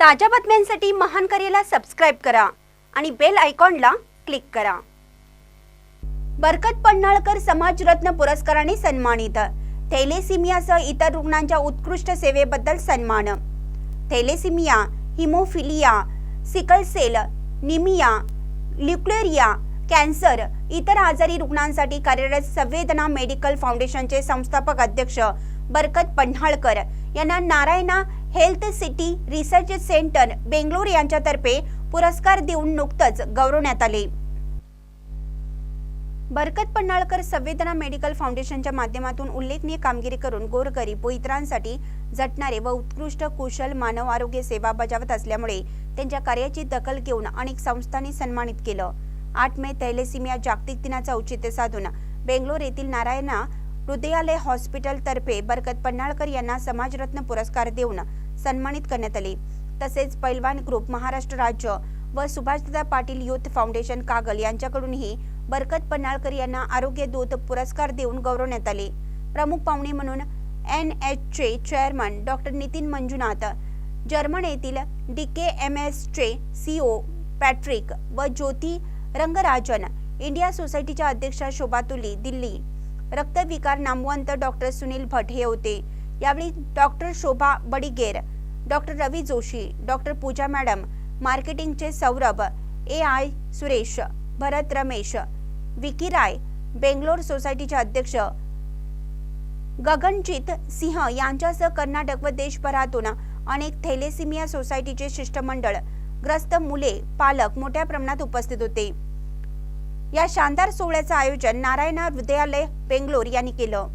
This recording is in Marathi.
ताज्या बातम्यांसाठी महान करेला सबस्क्राईब करा आणि बेल आयकॉनला क्लिक करा. बरकत पन्हाळकर समाजरत्न पुरस्काराने सन्मानित. थॅलेसिमियासह इतर रुग्णांच्या उत्कृष्ट सेवेबद्दल सन्मान. थैलेसिमिया हिमोफिलिया सिकल सेल निमिया ल्युक्लेरिया कॅन्सर इतर आजारी रुग्णांसाठी कार्यरत संवेदना मेडिकल फाउंडेशनचे संस्थापक अध्यक्ष बरकत पन्हाळकर यांना Narayana health city research centre Bangalore यांच्यातर्फे पुरस्कार देऊन नुकतंच गौरवण्यात आले. बरकत पन्हाळकर संवेदना मेडिकल फाउंडेशनच्या माध्यमातून उल्लेखनीय कामगिरी करून गोरगरीब व इतरांसाठी झटणारे व उत्कृष्ट कुशल मानव आरोग्य सेवा बजावत असल्यामुळे त्यांच्या कार्याची दखल घेऊन अनेक संस्थांनी सन्मानित केलं. आठ मे थैलेसिमिया जागतिक दिनाचं औचित्य साधून बेंगलोर येथील नारायणा हृदयालय हॉस्पिटल तर्फे बरकत पन्नाळकर यांना समाजरत्न पुरस्कार देऊन सन्मानित करण्यात आले. तसेच पैलवान ग्रुप महाराष्ट्र राज्य व सुभाषदादा पाटील युथ फाउंडेशन कागल यांच्याकडूनही बरकत पन्नाळकर यांना आरोग्य दूत पुरस्कार देऊन गौरवण्यात आले. प्रमुख पाहुणे म्हणून एन चे chairman doctor Nitin Manjunath German येथील डी के एम एसचे सीओ पॅट्रिक व ज्योती रंगराजन इंडिया सोसायटीच्या अध्यक्षा शोभा तुली दिल्ली. रक्तविकार नामवंत डॉक्टर सुनील भट हे होते. यावेळी doctor Shobha Badiger doctor Ravi Joshi doctor Pooja madam मार्केटिंगचे सौरभ ए आय सुरेश भरत रमेश विकी राय बेंगलोर सोसायटीचे अध्यक्ष गगनजित सिंह यांच्यासह कर्नाटक व देशभरातून अनेक थैलेसिमिया सोसायटीचे शिष्टमंडळ ग्रस्त मुले पालक मोठ्या प्रमाणात उपस्थित होते. या शानदार सोहळ्याचं आयोजन नारायणा हृदयालय बेंगलोर यांनी केलं.